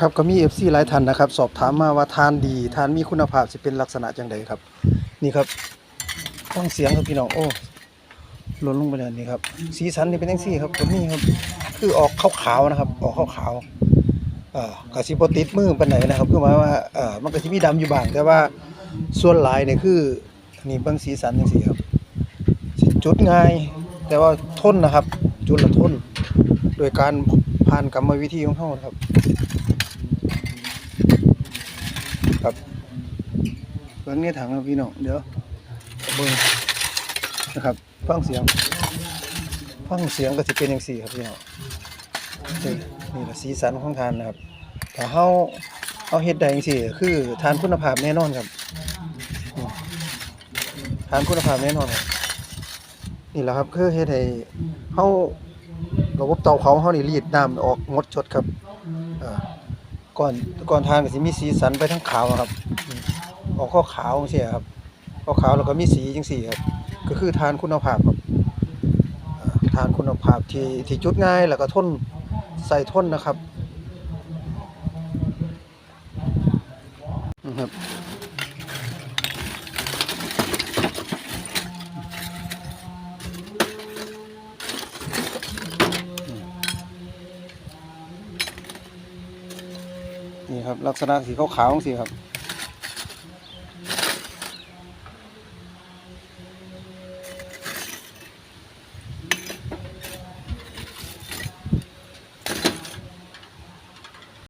ครับก็มี FC หลายท่านนะครับ สอบถามมาว่าทานดี ทานมีคุณภาพสิเป็นลักษณะจังไดครับ นี่ครับฟังเสียงครับพี่น้องโอ้หล่นลงไปแล้วนี่ครับ สีสันนี่เป็นจังซี่ครับตัวนี้ครับ คือออกขาวๆนะครับ ออกขาวๆอ่ากะสิบ่ติดมือปานใดนนะครับคือหมายว่าเอ่อมันก็สิมีดำอยู่บ้างแต่ว่าส่วนหลายเนี่ยคือนี่เบิ่งสีสันจังซี่ครับจุดง่ายแต่ว่าทนนะครับ จุดละทนโดยการผ่านกรรมวิธีของเฮานครับ ครับเบิ่งในถังครับพี่น้องเดี๋ยวเบิ่งนะครับฟังเสียงฟังเสียงก็สิเป็นจังซี่ครับพี่น้องนี่นี่ละสีสันของทานนะครับถ้าเฮาเอาเฮ็ดได้จังซี่คือทานคุณภาพแน่นอนครับทานคุณภาพแน่นอนครับนี่แหละครับคือเฮ็ดให้เฮาระบบเตาเผาเฮานี่รีดน้ำออกหมดจดครับอ่า ก่อนก่อนทานก็สิมีสีสันไปทั้งขาวอะครับอืมออกขาวๆจังซี่ครับขาวแล้วก็มีสีจังซี่ครับก็คือทานคุณภาพครับอ่าทานคุณภาพที่ที่จุดง่ายแล้วก็ทนใส่ทนนะครับนะครับ นี่ครับ ลักษณะสีขาวๆจังซี่ครับ